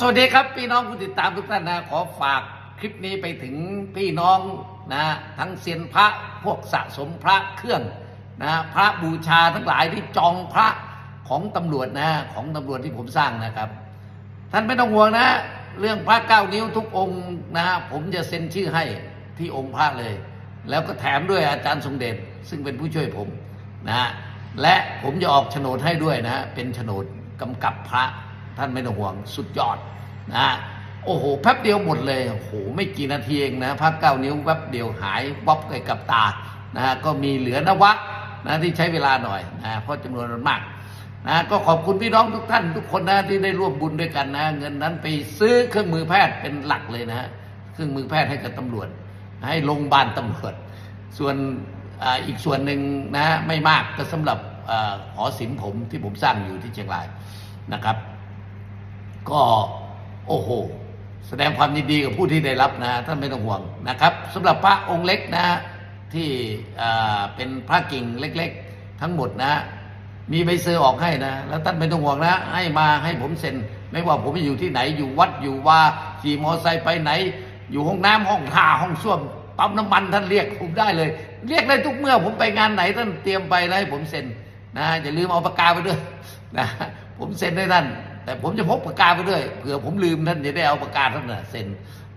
สวัสดีครับ พี่น้องผู้ติดตามทุกท่านนะ ขอฝากคลิปนี้ไปถึงพี่น้องนะทั้งเซียนพระพวกสะสมพระเครื่องนะพระบูชาทั้งหลายที่จองพระของตำรวจนะของตำรวจที่ผมสร้างนะครับ ท่านไม่ต้องห่วงนะ เรื่องพระเก้านิ้วทุกองค์นะผมจะเซ็นชื่อให้ที่องค์พระเลย แล้วก็แถมด้วยอาจารย์ทรงเดชซึ่งเป็นผู้ช่วยผมนะและผมจะออกโฉนดให้ด้วยนะเป็นโฉนดกำกับพระ ท่านไม่ต้องห่วงสุดยอดนะโอ้โหแป๊บเดียวหมดเลยโอ้โหไม่กี่นาทีเองนะพระเก้านิ้วแป๊บเดียวหายวับไปกับตานะก็มีเหลือนวะนะที่ใช้เวลาหน่อยนะเพราะจำนวนมันมากนะก็ขอบคุณพี่น้องทุกท่านทุกคนนะที่ได้ร่วมบุญด้วยกันนะ เงินนั้นไปซื้อเครื่องมือแพทย์เป็นหลักเลยนะฮะเครื่องมือแพทย์ให้กับตำรวจ ให้โรงพยาบาลตำรวจส่วนอาอีกส่วนหนึ่งนะไม่มากก็สำหรับอาหอศิลป์ผมที่ผมสร้างอยู่ที่เชียงรายนะครับ ก็โอ้โหแสดงความยินดีกับผู้ที่ได้รับนะท่านไม่ต้องห่วงนะครับสำหรับพระองค์เล็กนะที่เป็นพระกิ่งเล็ก ๆ ทั้งหมดนะ มีใบเซอร์ออกให้นะ แล้วท่านไม่ต้องห่วงนะ ให้มาให้ผมเซ็น ไม่ว่าผมอยู่ที่ไหนอยู่วัดอยู่ว่าขี่มอไซค์ไปไหน อยู่ห้องน้ำห้องท่าห้องส้วมปั๊มน้ำมันท่านเรียกผมได้เลย เรียกได้ทุกเมื่อผมไปงานไหนท่านเตรียมไปแล้วให้ผมเซ็นนะอย่าลืมเอาปากกาไปด้วยนะผมเซ็นให้ท่าน แต่ผมจะพกปากกาไปด้วยเผื่อผมลืมท่านจะได้เอาปากกาท่านนะเซ็น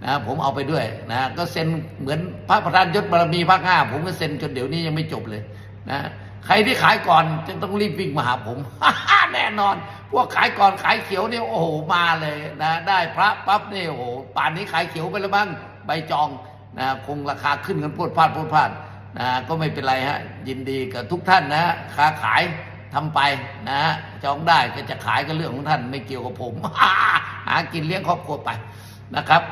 นะผมเอาไปด้วยนะก็เซ็นเหมือนพระประธานยศบารมีภาคห้าผมก็เซ็นจนเดี๋ยวนี้ยังไม่จบเลยนะใครที่ขายก่อนจะต้องรีบวิ่งมาหาผม แน่นอน พวกขายก่อนขายเขียวเนี่ยโอ้โหมาเลยนะได้พระปั๊บเนี่ยโอ้โหป่านนี้ขายเขียวไปแล้วบ้างใบจองนะคงราคาขึ้นกันพรวดพลาดพรวดพลาดนะก็ไม่เป็นไรฮะยินดีกับทุกท่านนะค้าขาย ทำไปนะฮะจองได้ก็จะขายก็เรื่องของท่านไม่เกี่ยวกับผม หากินเลี้ยงครอบครัวไปนะครับ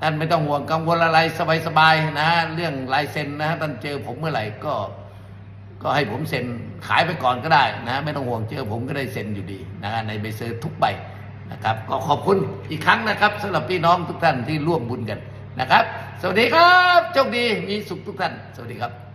ท่านไม่ต้องห่วงกังวลอะไรสบายๆนะฮะเรื่องลายเซ็นนะฮะท่านเจอผมเมื่อไหร่ก็ ก็ให้ผมเซ็นขายไปก่อนก็ได้นะไม่ต้องห่วงเจอผมก็ได้เซ็นอยู่ดีนะฮะในใบเซอร์ทุกใบนะครับ ก็ขอบคุณอีกครั้งนะครับสำหรับพี่น้องทุกท่านที่ร่วมบุญกันนะครับ สวัสดีครับโชคดีมีสุขทุกท่าน สวัสดีครับ